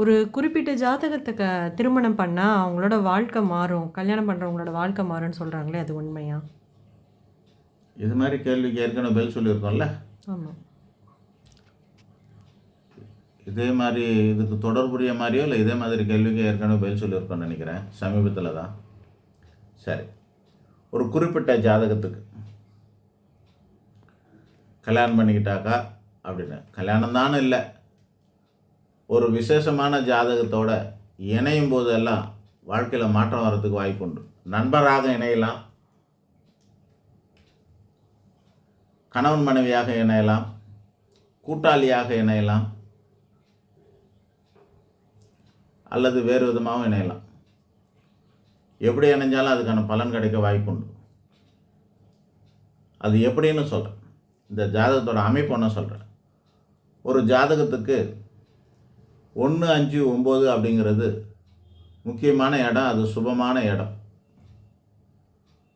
ஒரு குறிப்பிட்ட ஜாதகத்த க திருமணம் பண்ணா, அவங்களோட வாழ்க்கை மாறும். கல்யாணம் பண்றவங்களோட வாழ்க்கை மாறும்ன்னு சொல்றாங்களே, அது உண்மையா? இது மாரி கேள்விக்கு ஏற்கனவே பதில் சொல்லியிருக்கோம்ல. ஆமா. இதே மாரி இதுக்கு தொடர்புடைய மாரியோ, இல்ல இதே மாதிரி கேள்விக்கு ஏற்கனவே பதில் சொல்லியிருக்கோம்னு நெனைக்கிறேன். சமீபத்தில தான். சரி. ஒரு குறிப்பிட்ட ஜாதகத்துக்கு கல்யாணம் பண்ணிக்கிட்டாக்கா அப்படின்னு. கல்யாணம் தான்னு இல்ல. ஒரு விசேஷமான ஜாதகத்தோட இணையும் போதெல்லாம் வாழ்க்கையில் மாற்றம் வர்றதுக்கு வாய்ப்புண்டு. நண்பராக இணையலாம். கணவன் மனைவியாக இணையலாம். கூட்டாளியாக இணையலாம். அல்லது வேறு விதமாகவும் இணையலாம். எப்படி இணைஞ்சாலும் அதுக்கான பலன் கிடைக்க வாய்ப்புண்டு. அது எப்படின்னு சொல்கிறேன் இந்த ஜாதகத்தோட அமைப்பு ஒன்று சொல்கிறேன் ஒரு ஜாதகத்துக்கு 1, 5, 9 அப்படிங்கிறது முக்கியமான இடம். அது சுபமான இடம்.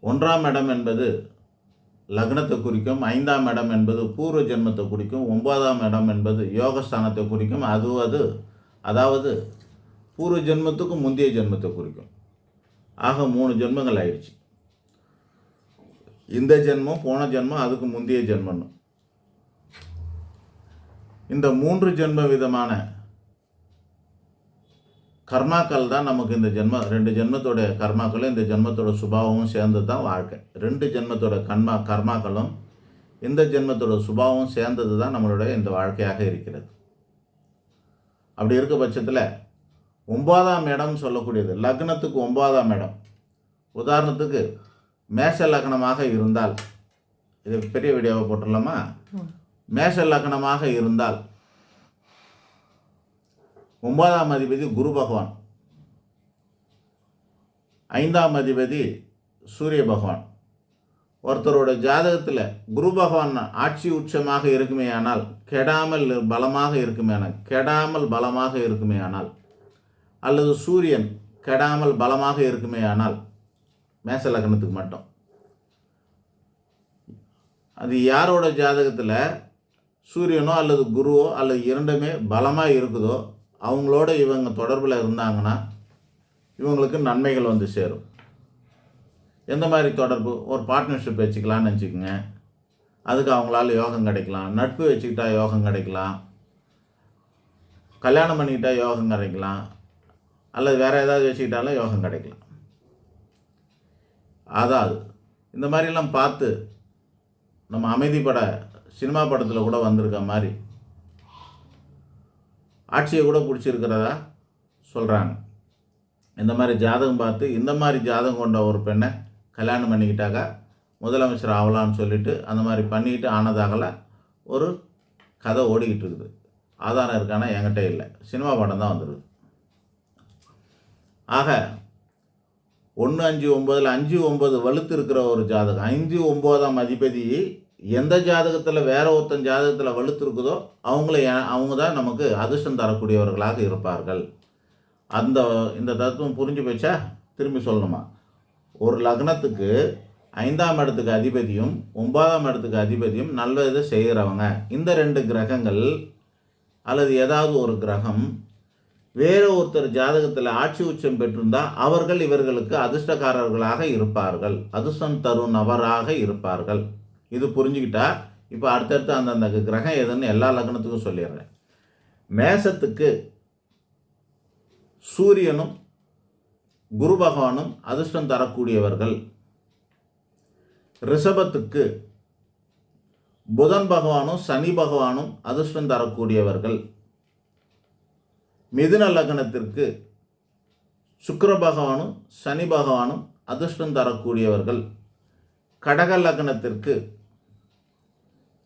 ஒன்றாம் இடம் என்பது லக்னத்தை குறிக்கும். ஐந்தாம் இடம் என்பது பூர்வ ஜென்மத்தை குறிக்கும். ஒன்பதாம் இடம் என்பது யோகஸ்தானத்தை குறிக்கும். அது அது அதாவது பூர்வ ஜென்மத்துக்கும் முந்தைய ஜென்மத்தை குறிக்கும். ஆக மூணு ஜென்மங்கள் ஆயிடுச்சு. இந்த ஜென்மம், போன ஜென்மம், அதுக்கு முந்தைய ஜென்மன்னு இந்த மூன்று ஜென்ம விதமான கர்மாக்கள் தான் நமக்கு இந்த ஜென்ம 2 ஜென்மத்தோட கர்மாக்களும், இந்த ஜென்மத்தோட சுபாவமும் சேர்ந்தது தான் வாழ்க்கை. 2 ஜென்மத்தோட கர்மா கர்மாக்களும், இந்த ஜென்மத்தோட சுபாவமும் சேர்ந்தது தான் நம்மளுடைய இந்த வாழ்க்கையாக இருக்கிறது. அப்படி இருக்க பட்சத்தில 9ஆம் இடம் சொல்லக்கூடியது லக்னத்துக்கு 9ஆம் இடம். உதாரணத்துக்கு மேஷ லக்னமாக இருந்தால், இது பெரிய வீடியோவா போட்டுறலாமா? ம். மேஷ லக்னமாக இருந்தால் ஒன்பதாம் அதிபதி குரு பகவான். ஐந்தாம் அதிபதி சூரிய பகவான். ஒருத்தரோட ஜாதகத்தில் குரு பகவான் ஆட்சி உச்சமாக இருக்குமே ஆனால் கெடாமல் பலமாக இருக்குமே ஆனால் கெடாமல் பலமாக இருக்குமேயானால், அல்லது சூரியன் கெடாமல் பலமாக இருக்குமேயானால், மேச லக்னத்துக்கு மட்டும். அது யாரோட ஜாதகத்தில் சூரியனோ அல்லது குருவோ அல்லது இரண்டுமே பலமாக இருக்குதோ, அவங்களோட இவங்க தொடர்பில் இருந்தாங்கன்னா, இவங்களுக்கு நன்மைகள் வந்து சேரும். எந்த மாதிரி தொடர்பு? ஒரு பார்ட்னர்ஷிப் வச்சுக்கலாம்னு வச்சுக்கோங்க அதுக்கு அவங்களால யோகம் கிடைக்கலாம். நட்பு வச்சுக்கிட்டா யோகம் கிடைக்கலாம். கல்யாணம் பண்ணிக்கிட்டா யோகம் கிடைக்கலாம். அல்லது வேறு ஏதாவது வச்சுக்கிட்டாலும் யோகம் கிடைக்கலாம். அதாவது இந்த மாதிரிலாம் பார்த்து நம்ம அமைதிப்பட சினிமா படத்தில் கூட வந்திருக்க மாதிரி ஆட்சியை கூட பிடிச்சிருக்கிறதா சொல்கிறாங்க இந்த மாதிரி ஜாதகம் பார்த்து, இந்த மாதிரி ஜாதகம் கொண்ட ஒரு பெண்ணை கல்யாணம் பண்ணிக்கிட்டாக்கா, முதலமைச்சர் ஆகலாம்னு சொல்லிட்டு, அந்த மாதிரி பண்ணிட்டு ஆனதாகல ஒரு கதை ஓடிக்கிட்டு இருக்குது. ஆதாரம் இருக்கானா என்கிட்ட இல்லை சினிமா படம் தான் வந்துடுது ஆக 1, 5, 9ல 5, 9 வலுத்து இருக்கிற ஒரு ஜாதகம். 5, 9ஆம் அதிபதி எந்த ஜாதகத்தில் வேற ஒருத்தன் ஜாதகத்தில் வலுத்திருக்குதோ அவங்கள அவங்க தான் நமக்கு அதிர்ஷ்டம் தரக்கூடியவர்களாக இருப்பார்கள். அந்த இந்த தத்துவம் புரிஞ்சு போச்சா? திரும்பி சொல்லணுமா? ஒரு லக்னத்துக்கு ஐந்தாம் இடத்துக்கு அதிபதியும், ஒன்பதாம் இடத்துக்கு அதிபதியும் நல்ல இதை செய்கிறவங்க இந்த ரெண்டு கிரகங்கள் அல்லது ஏதாவது ஒரு கிரகம் வேறு ஒருத்தர் ஜாதகத்தில் ஆட்சி உச்சம் பெற்றிருந்தால் அவர்கள் இவர்களுக்கு அதிர்ஷ்டக்காரர்களாக இருப்பார்கள். அதிர்ஷ்டம் தரும் நபராக இருப்பார்கள். இது புரிஞ்சுக்கிட்டா, இப்போ அடுத்தடுத்து அந்தந்த கிரகம் எதுன்னு எல்லா லக்னத்துக்கும் சொல்லிடுறேன் மேஷத்துக்கு சூரியனும், குரு பகவானும் அதிர்ஷ்டம் தரக்கூடியவர்கள். ரிஷபத்துக்கு புதன் பகவானும், சனி பகவானும் அதிர்ஷ்டம் தரக்கூடியவர்கள். மிதுன லக்னத்திற்கு சுக்கர பகவானும், சனி பகவானும் அதிர்ஷ்டம் தரக்கூடியவர்கள். கடக லக்னத்திற்கு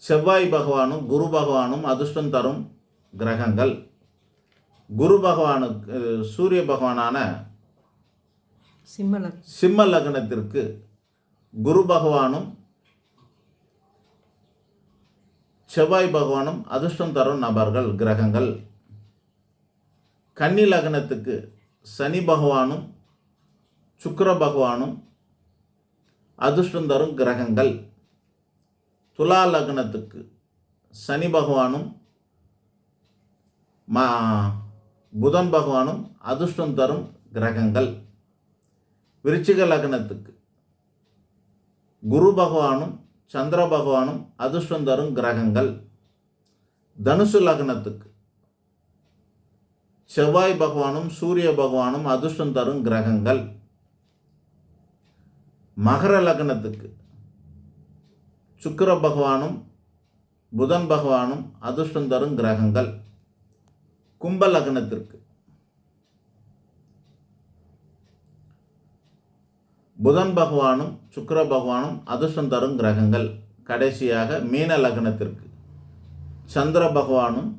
செவ்வாய் பகவானும், குரு பகவானும் அதிர்ஷ்டம் தரும் கிரகங்கள். குரு பகவானுக்கு சூரிய பகவானான சிம்ம சிம்ம லக்னத்திற்கு குரு பகவானும், செவ்வாய் பகவானும் அதிர்ஷ்டம் தரும் நபர்கள், கிரகங்கள். கன்னி லக்னத்துக்கு சனி பகவானும், சுக்கிர பகவானும் அதிர்ஷ்டம் தரும் கிரகங்கள். துலா லக்னத்துக்கு சனி பகவானும், மா புதன் பகவானும் அதிர்ஷ்டம் தரும் கிரகங்கள். விருச்சிக லக்னத்துக்கு குரு பகவானும் சந்திர பகவானும் அதிர்ஷ்டம் தரும் கிரகங்கள். தனுசு லக்னத்துக்கு செவ்வாய் பகவானும் சூரிய பகவானும் அதிர்ஷ்டம் தரும் கிரகங்கள். மகர லக்னத்துக்கு சுக்கிர பகவானும் புதன் பகவானும் அதிர்ஷ்டம் தரும் கிரகங்கள் கும்ப லக்னத்திற்கு. புதன் பகவானும் சுக்கர பகவானும் அதிர்ஷ்டம் தரும் கிரகங்கள் கடைசியாக மீன லக்னத்திற்கு. சந்திர பகவானும்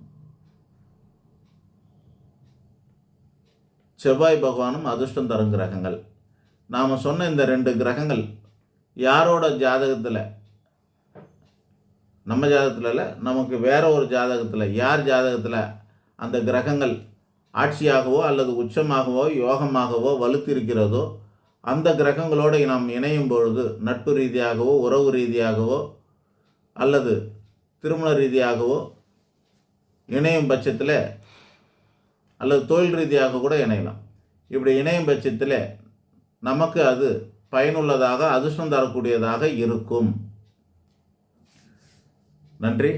செவ்வாய் பகவானும் அதிர்ஷ்டம் தரும் கிரகங்கள். நாம் சொன்ன இந்த ரெண்டு கிரகங்கள் யாரோட ஜாதகத்தில் நம்ம ஜாதகத்தில் இல்லை நமக்கு வேற ஒரு ஜாதகத்தில் யார் ஜாதகத்தில் அந்த கிரகங்கள் ஆட்சியாகவோ அல்லது உச்சமாகவோ யோகமாகவோ வலுத்திருக்கிறதோ அந்த கிரகங்களோடு நாம் இணையும் பொழுது நட்பு ரீதியாகவோ உறவு ரீதியாகவோ அல்லது திருமண ரீதியாகவோ இணையும் பட்சத்தில் அல்லது தொழில் ரீதியாக கூட இணையலாம். இப்படி இணையும் பட்சத்தில் நமக்கு அது பயனுள்ளதாக அதிர்ஷ்டம் தரக்கூடியதாக இருக்கும். நன்றி.